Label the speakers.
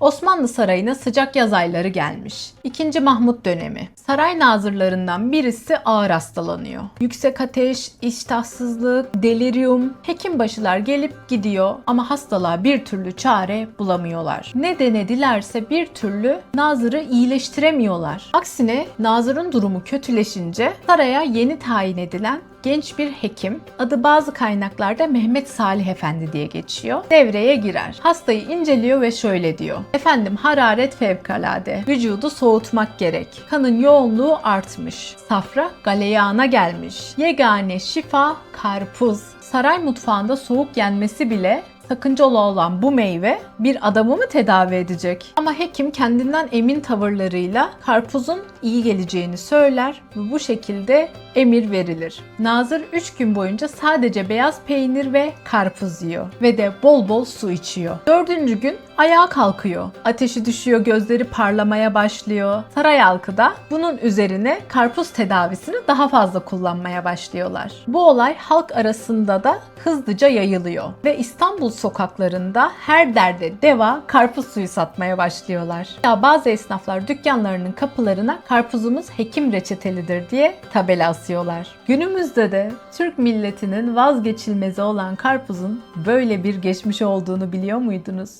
Speaker 1: Osmanlı Sarayı'na sıcak yaz ayları gelmiş. İkinci Mahmut dönemi. Saray nazırlarından birisi ağır hastalanıyor. Yüksek ateş, iştahsızlık, delirium. Hekimbaşılar gelip gidiyor ama hastalığa bir türlü çare bulamıyorlar. Ne denedilerse bir türlü nazırı iyileştiremiyorlar. Aksine nazırın durumu kötüleşince saraya yeni tayin edilen genç bir hekim, adı bazı kaynaklarda Mehmet Salih Efendi diye geçiyor, devreye girer. Hastayı inceliyor ve şöyle diyor. Efendim hararet fevkalade, vücudu soğutmak gerek. Kanın yoğunluğu artmış. Safra galeyana gelmiş. Yegane şifa karpuz. Saray mutfağında soğuk yenmesi bile sakıncalı olan bu meyve bir adamı mı tedavi edecek? Ama hekim kendinden emin tavırlarıyla karpuzun iyi geleceğini söyler ve bu şekilde emir verilir. Nazır 3 gün boyunca sadece beyaz peynir ve karpuz yiyor ve de bol bol su içiyor. Dördüncü gün ayağa kalkıyor. Ateşi düşüyor, gözleri parlamaya başlıyor. Saray halkı da bunun üzerine karpuz tedavisini daha fazla kullanmaya başlıyorlar. Bu olay halk arasında da hızlıca yayılıyor ve İstanbul sokaklarında her derde deva karpuz suyu satmaya başlıyorlar. Ya bazı esnaflar dükkanlarının kapılarına karpuzumuz hekim reçetelidir diye tabela asıyorlar. Günümüzde de Türk milletinin vazgeçilmezi olan karpuzun böyle bir geçmiş olduğunu biliyor muydunuz?